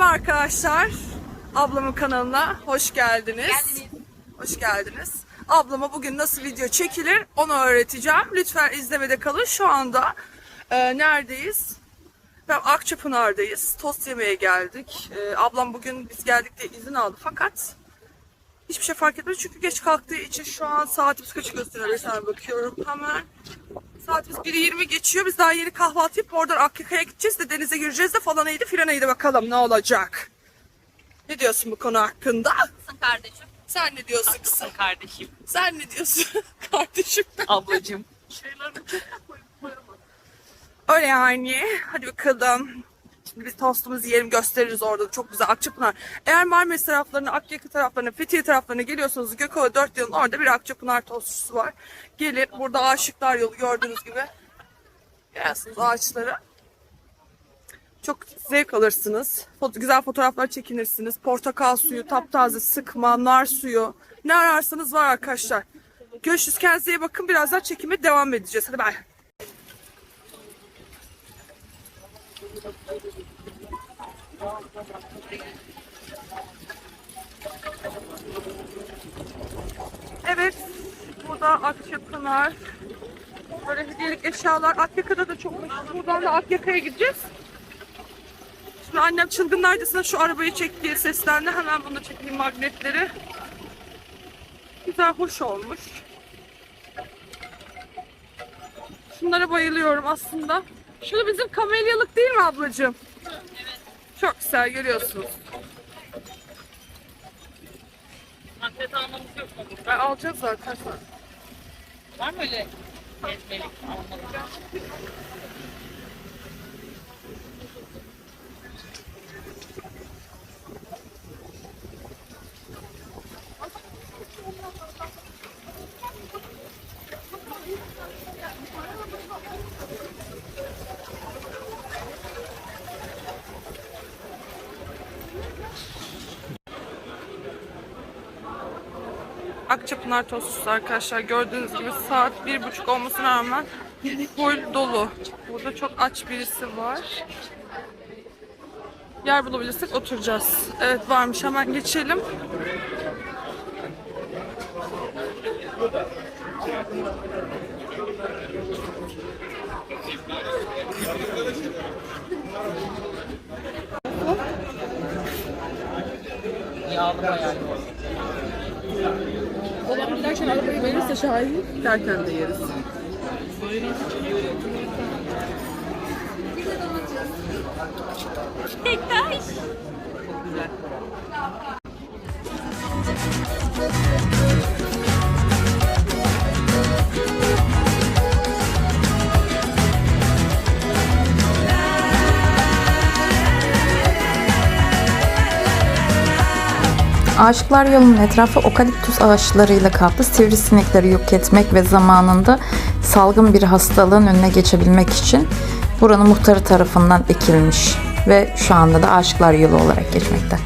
Merhaba arkadaşlar. Ablamın kanalına hoş geldiniz. Hoş geldiniz. Ablama bugün nasıl video çekilir onu öğreteceğim. Lütfen izlemede kalın. Şu anda e, neredeyiz? Ben Akçapınar'dayız. Tost yemeye geldik. E, ablam bugün biz geldik diye izin aldı fakat hiçbir şey fark etmedi çünkü geç kalktığı için şu an saatimiz kaçı gösteriyor? Mesela bakıyorum hemen. Saatimiz 1.20 geçiyor. Biz daha yeni kahvaltı yapıp oradan Akyaka'ya gideceğiz de denize gireceğiz de falan neydi filan neydi bakalım ne olacak. Ne diyorsun bu konu hakkında? Haklısın kardeşim. Sen ne diyorsun kızım? Haklısın kardeşim. Sen ne diyorsun kardeşim? Ablacığım. Öyle yani. Hadi bakalım. Şimdi biz tostumuzu yiyelim gösteririz orada. Çok güzel Akçapınar. Eğer Marmaris taraflarına, Akyaka taraflarına, Fethiye taraflarına geliyorsanız Gökova 4 yılın orada bir Akçapınar tostçusu var. Gelin burada Aşıklar Yolu gördüğünüz gibi. Geliyorsunuz ağaçlara. Çok zevk alırsınız. Foto- güzel fotoğraflar çekinirsiniz. Portakal suyu, taptaze, sıkma, nar suyu. Ne ararsanız var arkadaşlar. Görüşürüz. Kendinize iyi bakın. Birazdan çekime devam edeceğiz. Hadi bay. Evet. Burada Akyaka'lar. Böyle hediyelik eşyalar. Akyaka'da da çok meşhur. Buradan da Akyaka'ya gideceğiz. Şimdi annem çılgınlardasına şu arabayı çek diye seslendi. Hemen bunu çekeyim magnetleri. Güzel, hoş olmuş. Şunlara bayılıyorum aslında. Şu bizim kamelyalık değil mi ablacığım? Çok güzel görüyorsunuz. Magnet almamız yok mu? Ben alacağız zaten. Var mı öyle ezmelik almalı? Akçapınar tostçusu arkadaşlar. Gördüğünüz gibi saat bir buçuk olmasına rağmen full dolu. Burada çok aç birisi var. Yer bulabilirsek oturacağız. Evet varmış hemen geçelim. Yağlı bayağı. Giderken arabayı verirse şahit giderken de yeriz. Tektaş. Aşıklar yolunun etrafı okaliptüs ağaçlarıyla kaplı sivrisinekleri yok etmek ve zamanında salgın bir hastalığın önüne geçebilmek için buranın muhtarı tarafından ekilmiş ve şu anda da Aşıklar yolu olarak geçmekte.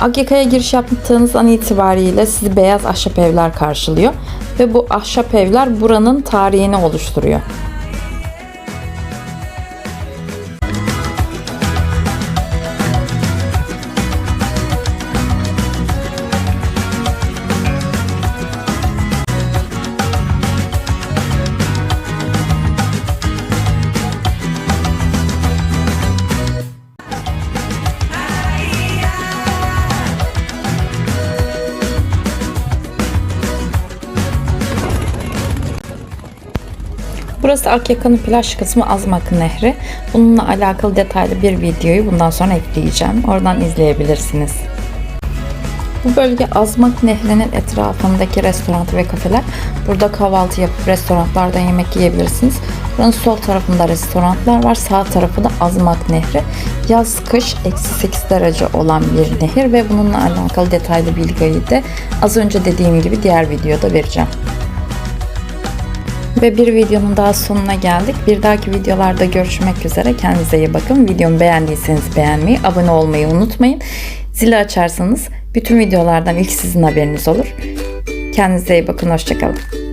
Akyaka'ya giriş yaptığınız an itibariyle sizi beyaz ahşap evler karşılıyor ve bu ahşap evler buranın tarihini oluşturuyor. Burası Akyaka'nın plaj kısmı Azmak Nehri. Bununla alakalı detaylı bir videoyu bundan sonra ekleyeceğim. Oradan izleyebilirsiniz. Bu bölge Azmak Nehri'nin etrafındaki restoran ve kafeler. Burada kahvaltı yapıp restoranlarda yemek yiyebilirsiniz. Buranın sol tarafında restoranlar var. Sağ tarafı da Azmak Nehri. Yaz kış eksi 8 derece olan bir nehir ve bununla alakalı detaylı bilgiyi de az önce dediğim gibi diğer videoda vereceğim. Ve bir videonun daha sonuna geldik. Bir dahaki videolarda görüşmek üzere. Kendinize iyi bakın. Videomu beğendiyseniz beğenmeyi, abone olmayı unutmayın. Zili açarsanız bütün videolardan ilk sizin haberiniz olur. Kendinize iyi bakın. Hoşçakalın.